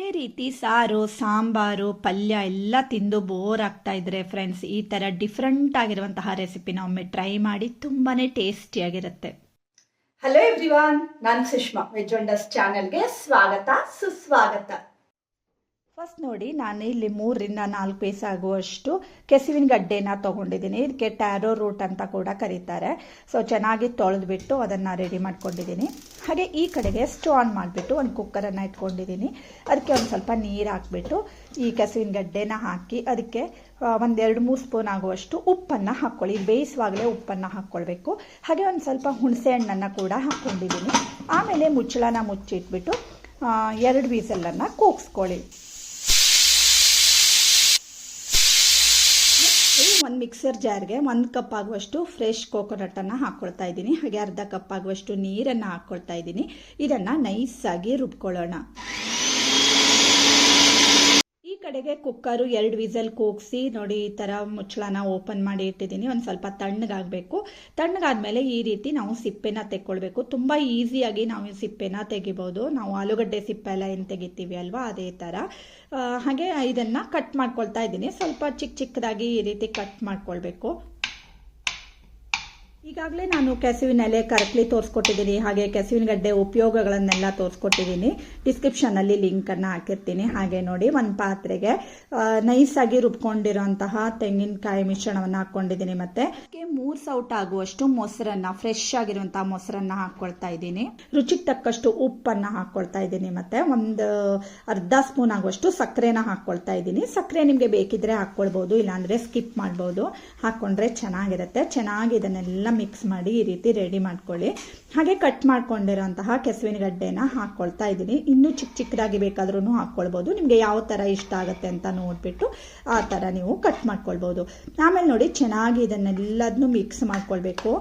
ಒಂದೇ ರೀತಿ ಸಾರು, ಸಾಂಬಾರು, ಪಲ್ಯ ಎಲ್ಲ ತಿಂದು ಬೋರ್ ಆಗ್ತಾ ಇದ್ರೆ ಫ್ರೆಂಡ್ಸ್ ಈ ಥರ ಡಿಫ್ರೆಂಟ್ ಆಗಿರುವಂತಹ ರೆಸಿಪಿನ ಒಮ್ಮೆ ಟ್ರೈ ಮಾಡಿ ತುಂಬಾ ಟೇಸ್ಟಿಯಾಗಿರುತ್ತೆ ಹಲೋ ಎವ್ರಿವಾನ್ ನಾನು ಸುಷ್ಮಾ ವೆಜ್ ವಂಡರ್ಸ್ ಚಾನೆಲ್ಗೆ ಸ್ವಾಗತ, ಸುಸ್ವಾಗತ. ಫಸ್ಟ್ ನೋಡಿ ನಾನು ಇಲ್ಲಿ ಮೂರರಿಂದ ನಾಲ್ಕು ಪೀಸ್ ಆಗುವಷ್ಟು ಕೆಸುವಿನ ಗಡ್ಡೆನ ತೊಗೊಂಡಿದ್ದೀನಿ. ಇದಕ್ಕೆ ಟ್ಯಾರೋ ರೂಟ್ ಅಂತ ಕೂಡ ಕರೀತಾರೆ. ಸೊ ಚೆನ್ನಾಗಿ ತೊಳೆದ್ಬಿಟ್ಟು ಅದನ್ನು ರೆಡಿ ಮಾಡ್ಕೊಂಡಿದ್ದೀನಿ. ಹಾಗೆ ಈ ಕಡೆಗೆ ಸ್ಟವ್ ಆನ್ ಮಾಡಿಬಿಟ್ಟು ಒಂದು ಕುಕ್ಕರನ್ನು ಇಟ್ಕೊಂಡಿದ್ದೀನಿ. ಅದಕ್ಕೆ ಒಂದು ಸ್ವಲ್ಪ ನೀರು ಹಾಕ್ಬಿಟ್ಟು ಈ ಕೆಸುವಿನ ಗಡ್ಡೆನ ಹಾಕಿ ಅದಕ್ಕೆ ಒಂದೆರಡು ಮೂರು ಸ್ಪೂನ್ ಆಗುವಷ್ಟು ಉಪ್ಪನ್ನು ಹಾಕ್ಕೊಳ್ಳಿ. ಬೇಯಿಸುವಾಗಲೇ ಉಪ್ಪನ್ನು ಹಾಕ್ಕೊಳ್ಬೇಕು. ಹಾಗೆ ಒಂದು ಸ್ವಲ್ಪ ಹುಣಸೆ ಹಣ್ಣನ್ನು ಕೂಡ ಹಾಕ್ಕೊಂಡಿದ್ದೀನಿ. ಆಮೇಲೆ ಮುಚ್ಚಳನ ಮುಚ್ಚಿಟ್ಬಿಟ್ಟು ಎರಡು ವೀಸಲನ್ನು ಕೂಗಿಸ್ಕೊಳ್ಳಿ. ಒಂದು ಮಿಕ್ಸರ್ ಜಾರ್ಗೆ ಒಂದು ಕಪ್ ಆಗುವಷ್ಟು ಫ್ರೆಶ್ ಕೋಕೋನಟನ್ನು ಹಾಕ್ಕೊಳ್ತಾ ಇದ್ದೀನಿ. ಹಾಗೆ ಅರ್ಧ ಕಪ್ ಆಗುವಷ್ಟು ನೀರನ್ನು ಹಾಕ್ಕೊಳ್ತಾ ಇದ್ದೀನಿ. ಇದನ್ನು ನೈಸಾಗಿ ರುಬ್ಕೊಳ್ಳೋಣ. ಕಡೆಗೆ ಕುಕ್ಕರು ಎರಡು ವಿಸಲ್ ಕೂಗಿಸಿ ನೋಡಿ ಈ ಥರ ಮುಚ್ಚಳನ ಓಪನ್ ಮಾಡಿ ಇಟ್ಟಿದ್ದೀನಿ. ಒಂದು ಸ್ವಲ್ಪ ತಣ್ಣಗಾಗಬೇಕು. ತಣ್ಣಗಾದ್ಮೇಲೆ ಈ ರೀತಿ ನಾವು ಸಿಪ್ಪೆನ ತೆಕ್ಕೊಳ್ಬೇಕು. ತುಂಬ ಈಸಿಯಾಗಿ ನಾವು ಈ ಸಿಪ್ಪೆನ ತೆಗಿಬೋದು. ನಾವು ಆಲೂಗಡ್ಡೆ ಸಿಪ್ಪೆ ಎಲ್ಲ ಏನು ತೆಗಿತೀವಿ ಅಲ್ವಾ, ಅದೇ ಥರ ಹಾಗೆ ಇದನ್ನು ಕಟ್ ಮಾಡ್ಕೊಳ್ತಾ ಇದ್ದೀನಿ. ಸ್ವಲ್ಪ ಚಿಕ್ಕ ಚಿಕ್ಕದಾಗಿ ಈ ರೀತಿ ಕಟ್ ಮಾಡ್ಕೊಳ್ಬೇಕು. ಈಗಾಗಲೇ ನಾನು ಕೆಸುವಿನ ಎಲೆ ಕರಕ್ಲಿ ತೋರಿಸ್ಕೊಟ್ಟಿದ್ದೀನಿ, ಹಾಗೆ ಕೆಸುವಿನ ಗಡ್ಡೆ ಉಪಯೋಗಗಳನ್ನೆಲ್ಲ ತೋರಿಸ್ಕೊಟ್ಟಿದ್ದೀನಿ. ಡಿಸ್ಕ್ರಿಪ್ಷನಲ್ಲಿ ಲಿಂಕನ್ನು ಹಾಕಿರ್ತೀನಿ. ಹಾಗೆ ನೋಡಿ, ಒಂದು ಪಾತ್ರೆಗೆ ನೈಸಾಗಿ ರುಬ್ಕೊಂಡಿರೋಂತಹ ತೆಂಗಿನಕಾಯಿ ಮಿಶ್ರಣವನ್ನು ಹಾಕ್ಕೊಂಡಿದ್ದೀನಿ ಮತ್ತೆ. ಮೂರು ಸೌಟ್ ಆಗುವಷ್ಟು ಮೊಸರನ್ನ ಫ್ರೆಶ್ ಆಗಿರುವಂತಹ ಮೊಸರನ್ನ ಹಾಕ್ಕೊಳ್ತಾ ಇದ್ದೀನಿ. ರುಚಿಗೆ ತಕ್ಕಷ್ಟು ಉಪ್ಪನ್ನು ಹಾಕ್ಕೊಳ್ತಾ ಇದ್ದೀನಿ ಮತ್ತೆ. ಒಂದು, ಅರ್ಧ ಸ್ಪೂನ್ ಆಗುವಷ್ಟು ಸಕ್ಕರೆನ ಹಾಕ್ಕೊಳ್ತಾ ಇದ್ದೀನಿ. ಸಕ್ಕರೆ ನಿಮಗೆ ಬೇಕಿದ್ರೆ ಹಾಕ್ಕೊಳ್ಬೋದು ಇಲ್ಲಾಂದ್ರೆ ಸ್ಕಿಪ್ ಮಾಡ್ಬೋದು. ಹಾಕ್ಕೊಂಡ್ರೆ ಚೆನ್ನಾಗಿರುತ್ತೆ. ಚೆನ್ನಾಗಿ ಇದನ್ನೆಲ್ಲ ಮಿಕ್ಸ್ ಮಾಡಿ ಈ ರೀತಿ ರೆಡಿ ಮಾಡ್ಕೊಳ್ಳಿ. ಹಾಗೆ ಕಟ್ ಮಾಡ್ಕೊಂಡಿರೋಂತಹ ಕೆಸುವಿನ ಗಡ್ಡೆನ ಹಾಕ್ಕೊಳ್ತಾ ಇದ್ದೀನಿ. ಇನ್ನೂ ಚಿಕ್ಕ ಚಿಕ್ಕದಾಗಿ ಬೇಕಾದ್ರೂ ಹಾಕ್ಕೊಳ್ಬೋದು ನಿಮಗೆ ಯಾವ ಥರ ಇಷ್ಟ ಆಗುತ್ತೆ ಅಂತ ನೋಡಿಬಿಟ್ಟು ಆ ಥರ ನೀವು ಕಟ್ ಮಾಡ್ಕೊಳ್ಬೋದು. ಆಮೇಲೆ ನೋಡಿ ಚೆನ್ನಾಗಿ ಇದನ್ನೆಲ್ಲದನ್ನು ಮಿಕ್ಸ್ ಮಾಡ್ಕೊಳ್ಬೇಕು.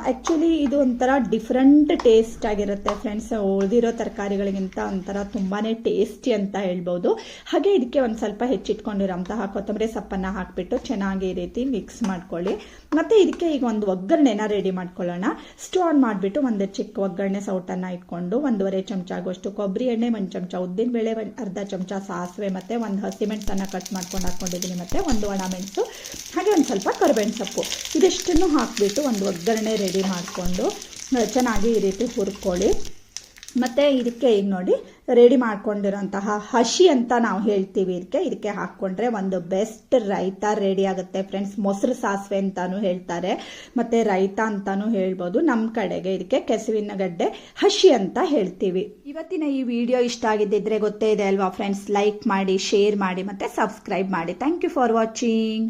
ಆ್ಯಕ್ಚುಲಿ ಇದು ಒಂಥರ ಡಿಫ್ರೆಂಟ್ ಟೇಸ್ಟ್ ಆಗಿರುತ್ತೆ ಫ್ರೆಂಡ್ಸ್ ಉಳಿದಿರೋ ತರಕಾರಿಗಳಿಗಿಂತ ಒಂಥರ ತುಂಬಾ ಟೇಸ್ಟಿ ಅಂತ ಹೇಳ್ಬೋದು. ಹಾಗೆ ಇದಕ್ಕೆ ಒಂದು ಸ್ವಲ್ಪ ಹೆಚ್ಚಿಟ್ಕೊಂಡಿರೋಂತಹ ಕೊತ್ತಂಬರಿ ಸೊಪ್ಪನ್ನು ಹಾಕಿಬಿಟ್ಟು ಚೆನ್ನಾಗಿ ಈ ರೀತಿ ಮಿಕ್ಸ್ ಮಾಡ್ಕೊಳ್ಳಿ. ಮತ್ತು ಇದಕ್ಕೆ ಈಗ ಒಂದು ಒಗ್ಗರಣೆನ ರೆಡಿ ಮಾಡ್ಕೊಳ್ಳೋಣ. ಆನ್ ಮಾಡಿಬಿಟ್ಟು ಒಂದು ಚಿಕ್ಕ ಒಗ್ಗರಣೆ ಸೌಟನ್ನು ಇಟ್ಕೊಂಡು ಒಂದೂವರೆ ಚಮಚ ಆಗುವಷ್ಟು ಕೊಬ್ಬರಿ ಎಣ್ಣೆ, ಒಂದು ಚಮಚ ಉದ್ದಿನಬೇಳೆ ಒಂದು ಅರ್ಧ ಚಮಚ ಸಾಸಿವೆ ಮತ್ತು ಒಂದು ಹಸಿಮೆಣಸನ್ನು ಕಟ್ ಮಾಡ್ಕೊಂಡು ಹಾಕ್ಕೊಂಡಿದ್ದೀನಿ ಮತ್ತು ಒಂದು ಒಣ ಮೆಣಸು, ಹಾಗೆ ಒಂದು ಸ್ವಲ್ಪ ಕರಿಬೇವಿನ ಸೊಪ್ಪು. ಇದಿಷ್ಟನ್ನು ಹಾಕಿಬಿಟ್ಟು ಒಂದು ಒಗ್ಗರಣೆ ರೆಡಿ ಮಾಡಿಕೊಂಡು ಚೆನ್ನಾಗಿ ಈ ರೀತಿ ಹುರ್ಕೊಳ್ಳಿ. ಮತ್ತು ಇದಕ್ಕೆ ಈಗ ನೋಡಿ ರೆಡಿ ಮಾಡ್ಕೊಂಡಿರೋಂತಹ ಹಸಿ ಅಂತ ನಾವು ಹೇಳ್ತೀವಿ ಇದಕ್ಕೆ. ಇದಕ್ಕೆ ಹಾಕ್ಕೊಂಡ್ರೆ ಒಂದು ಬೆಸ್ಟ್ ರೈತ ರೆಡಿ ಆಗುತ್ತೆ ಫ್ರೆಂಡ್ಸ್ ಮೊಸರು ಸಾಸಿವೆ ಅಂತಾನು ಹೇಳ್ತಾರೆ. ಮತ್ತು ರೈತ ಅಂತಾನು ಹೇಳ್ಬೋದು. ನಮ್ಮ ಕಡೆಗೆ ಇದಕ್ಕೆ ಕೆಸುವಿನ ಗಡ್ಡೆ ಹಸಿ ಅಂತ ಹೇಳ್ತೀವಿ. ಇವತ್ತಿನ ಈ ವಿಡಿಯೋ ಇಷ್ಟ ಆಗಿದ್ದಿದ್ರೆ ಗೊತ್ತೇ ಇದೆ ಅಲ್ವಾ ಫ್ರೆಂಡ್ಸ್ ಲೈಕ್ ಮಾಡಿ ಶೇರ್ ಮಾಡಿ, ಮತ್ತು ಸಬ್ಸ್ಕ್ರೈಬ್ ಮಾಡಿ. Thank you for watching